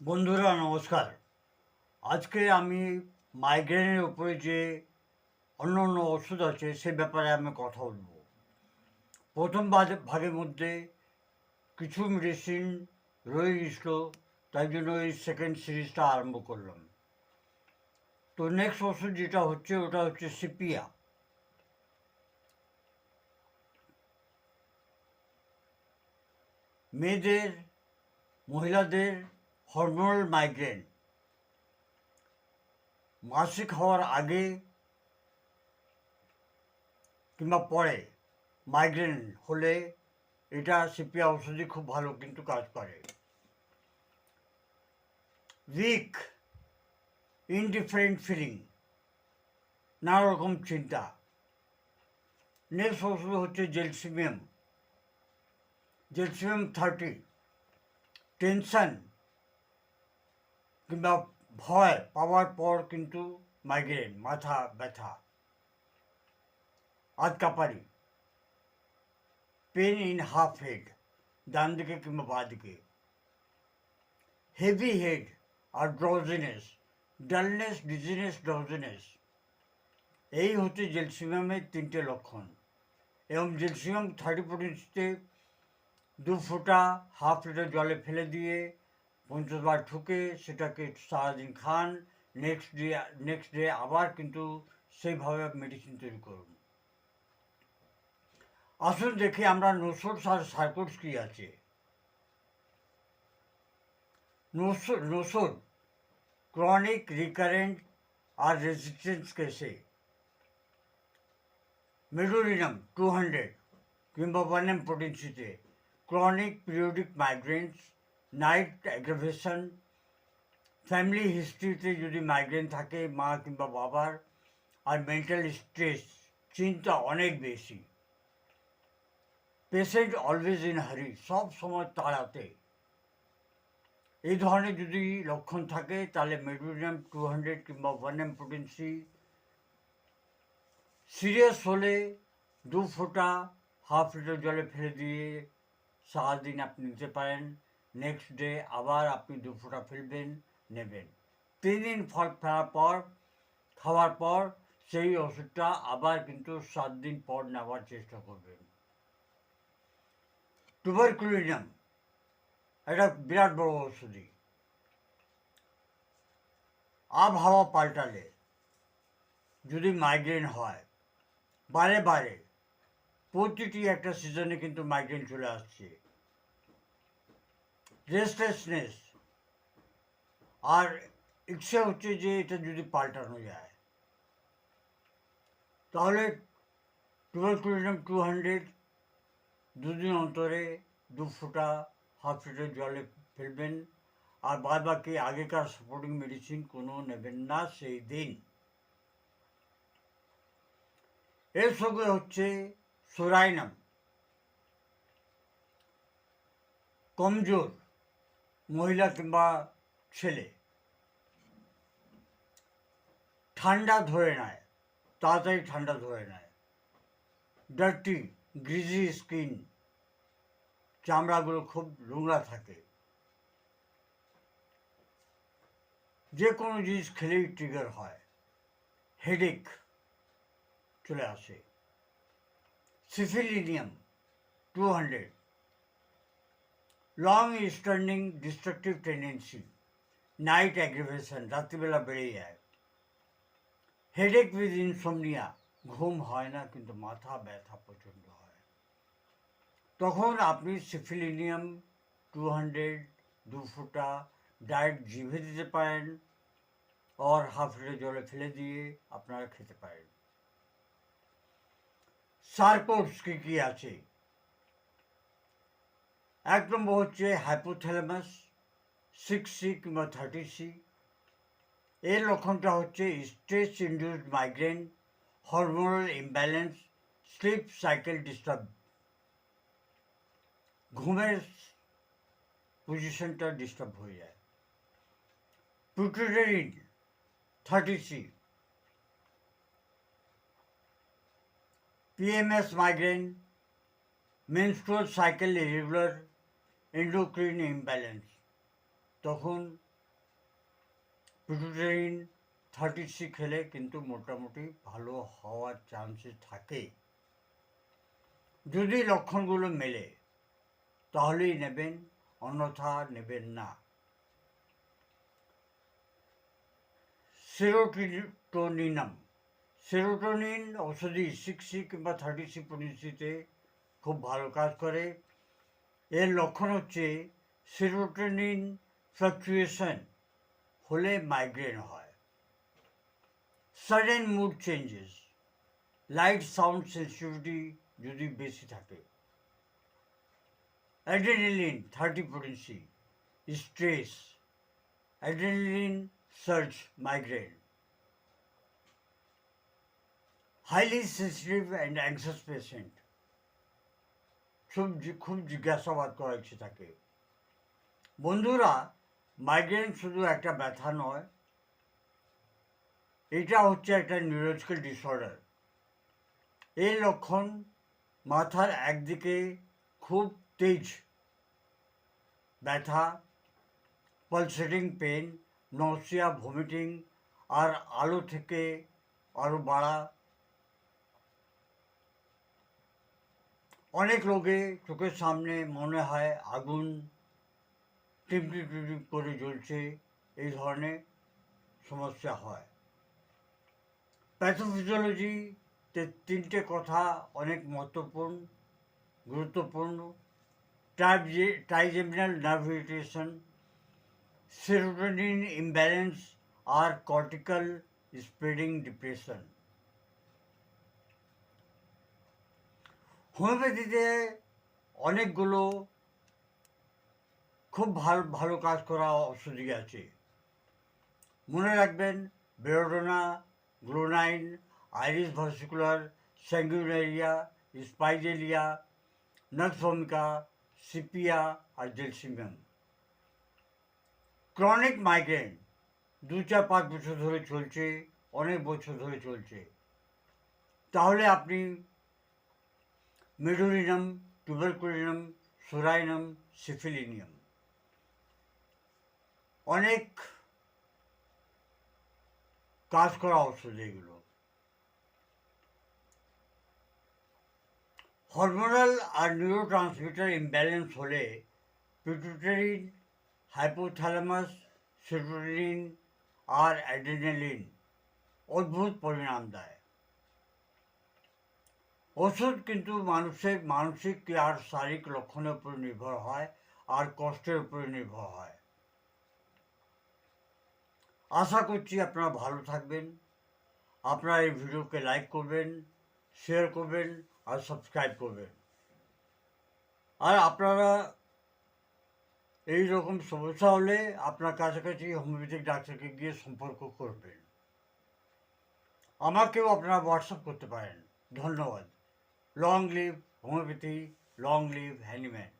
বন্ধুরা, নমস্কার। আজকে আমি মাইগ্রেনের উপরে যে অন্য অন্য ওষুধ আছে, সে ব্যাপারে আমি কথা বলব। প্রথম ভাগের মধ্যে কিছু মেডিসিন রয়ে গেছিল, তাই জন্য এই সেকেন্ড সিরিজটা আরম্ভ করলাম। তো নেক্সট ওষুধ যেটা হচ্ছে, ওটা হচ্ছে সিপিয়া মেয়েদের, মহিলাদের হরমোনাল মাইগ্রেন মাসিক হওয়ার আগে কিংবা পরে মাইগ্রেন হলে এটা সিপিয়া ঔষধি খুব ভালো কিন্তু কাজ করে। উইক ইনডিফারেন্ট ফিলিং নানা রকম চিন্তা। নেক্সট ওষুধ হচ্ছে জেলসিমিয়াম। জেলসিমিয়াম থার্টি টেনশন কিংবা ভয় পাওয়ার পর কিন্তু মাইগ্রেন মাথা ব্যথা। আধকাপারি পেন ইন হাফ হেড ডান দিকে কিংবা বাঁ দিকে। হেভি হেড আর ড্রজিনেস ডালনেস ডিজিনেস ড্রজিনেস এই হচ্ছে জেলসিমামের তিনটে লক্ষণ। এবং জেলসিমাম থার্টি পয়েন্টসতে দু ফোঁটা, হাফ লিটার জলে ফেলে দিয়ে পঞ্চাশবার ঠুকে সেটাকে সারাদিন খান নেক্সট ডে নেক্সট ডে আবার কিন্তু সেইভাবে মেডিসিন তৈরি করুন। আসুন দেখি আমরা নোসোর আর সার্কোটস কী আছে। নোসোর ক্রনিক রিকারেন্ট আর রেজিস্ট্যান্স কেসে। মেডোরিনাম টু হান্ড্রেড কিংবা one M পোটেন্সিতে chronic periodic migraines night aggravation family হিস্ট্রিতে যদি মাইগ্রেন থাকে, মা কিংবা বাবার, আর মেন্টাল স্ট্রেস চিন্তা অনেক বেশি। পেশেন্ট অলওয়েজ ইন হারি সব সময় তাড়াতে। এই ধরনের যদি লক্ষণ থাকে, তাহলে মেডোরিয়াম টু হান্ড্রেড কিংবা ওয়ান এম পোটেন্সি সিরিয়াস হলে দু ফোঁটা হাফ লিটার জলে ফেলে দিয়ে সারাদিন আপনি নিতে পারেন। নেক্সট ডে আবার আপনি দু ফোঁটা ফেলবেন, নেবেন। তিন দিন ফল ফেলার পর, খাওয়ার পর সেই ওষুধটা আবার কিন্তু সাত দিন পর নেওয়ার চেষ্টা করবেন। টুবারকুলিনাম এটা বিরাট বড় ওষুধই। আবহাওয়া পাল্টালে যদি মাইগ্রেন হয়, বারে বারে প্রতিটি একটা সিজনে কিন্তু মাইগ্রেন চলে আসছে। রেস্টলেসনেস আর ইচ্ছে হচ্ছে যে এটা যদি পাল্টানো যায় তাহলে টুয়েলভ টু হান্ড্রেড দুদিন অন্তরে দু ফোঁটা হাফ লিটার জলে ফেলবেন আর বাদ বাকি আগেকার সাপোর্টিং মেডিসিন কোনো নেবেন না সেই দিন এর সঙ্গে হচ্ছে সোরাইনাম কমজোর মহিলা কিংবা ছেলে। ঠান্ডা ধরে নেয়, তাড়াতাড়ি ঠান্ডা ধরে নেয়। ডার্টি গ্রিজি স্কিন চামড়াগুলো খুব নোংরা থাকে। যে কোনো জিনিস খেলেই ট্রিগার হয়। হেডেক চলে আসে। Syphilinum two hundred long standing destructive tendency night aggravation রাত্রিবেলা বেড়ে যায়। হেডেক উইথ ইনসোমনিয়া ঘুম হয় না, কিন্তু মাথা ব্যথা প্রচণ্ড হয়। তখন আপনি সিফিলিনিয়াম টু হান্ড্রেড দু ফুটা ডাইরেক্ট জিভে দিতে পারেন অর হাফ লিটার জলে ফেলে দিয়ে আপনারা খেতে পারেন। সার্কোটস কী কী আছে? এক নম্বর হচ্ছে হাইপোথ্যালামাস সিক্স সি কিংবা থার্টি সি এর লক্ষণটা হচ্ছে stress induced migraine hormonal imbalance sleep cycle disturb ঘুমের পজিশনটা ডিস্টার্ব হয়ে যায়। Pituitrin thirty C PMS migraine menstrual cycle irregular endocrine imbalance. তখন পিটুটারিন থার্টি সি খেলে কিন্তু মোটামুটি ভালো হওয়ার চান্সেস থাকে। যদি লক্ষণগুলো মেলে, তাহলেই নেবেন, অন্যথা নেবেন না। সেরোটোনিনাম। সেরোটোনিন ঔষধি সিক্স কিংবা থার্টি সি পলিসিতে খুব ভালো কাজ করে। এর লক্ষণ হচ্ছে সেরোটোনিন ফ্লাকচুয়েশন হলে মাইগ্রেন হয়। Sudden mood changes light sound sensitivity যদি বেশি থাকে। Adrenaline thirty potency stress adrenaline search migraine highly sensitive and anxious patient খুব খুব জিজ্ঞাসাবাদ করা ইচ্ছে থাকে। বন্ধুরা মাইগ্রেন শুধু একটা ব্যথা নয়, এটা হচ্ছে একটা নিউরোলজিক্যাল ডিসঅর্ডার এই লক্ষণ মাথার একদিকে খুব তেজ ব্যথা পালসেটিং পেন নসিয়া ভমিটিং আর আলো থেকে আরও বাড়া অনেক রোগে চোখের সামনে মনে হয় আগুন টিপটি টিপটি করে জ্বলছে, এই ধরনের সমস্যা হয়। প্যাথোফিজিওলজিতে তিনটে কথা অনেক মহত্বপূর্ণ, গুরুত্বপূর্ণ। Trigeminal nerve irritation serotonin imbalance আর কর্টিক্যাল স্প্রেডিং ডিপ্রেশন হোমিওপ্যাথিতে অনেকগুলো খুব ভালো ভালো কাজ করা ওষুধই আছে। মনে রাখবেন belladonna glonoine iris versicolor sanguinaria spigelia nux vomica sepia আর জেলসিমিয়াম ক্রনিক মাইগ্রেন দু চার পাঁচ বছর ধরে চলছে, অনেক বছর ধরে চলছে। তাহলে আপনি মেডোরিনাম টুবারকুলিনাম সোরাইনাম, সিফিলিনিয়াম। অনেক কাজ করা ওষুধ এগুলো হরমোনাল আর নিউরো ট্রান্সমিটার ইমব্যালেন্স হলে পিটুটারিন হাইপোথ্যালামাস সেরোটোনিন আর অ্যাড্রেনালিন অদ্ভুত পরিণাম দেয়। ওষুধ কিন্তু মানুষের মানসিক আর শারীরিক লক্ষণের উপর নির্ভর হয় আর কষ্টের উপরে নির্ভর হয়। আশা করছি আপনারা ভালো থাকবেন। আপনারা এই ভিডিওকে লাইক করবেন, শেয়ার করবেন আর সাবস্ক্রাইব করবেন। আর আপনারা এই রকম সমস্যা হলে আপনার কাছাকাছি হোমিওপ্যাথিক ডাক্তারকে গিয়ে সম্পর্ক করবেন। আমাকেও আপনারা হোয়াটসঅ্যাপ করতে পারেন। ধন্যবাদ। long live homeopathy long live Hanuman.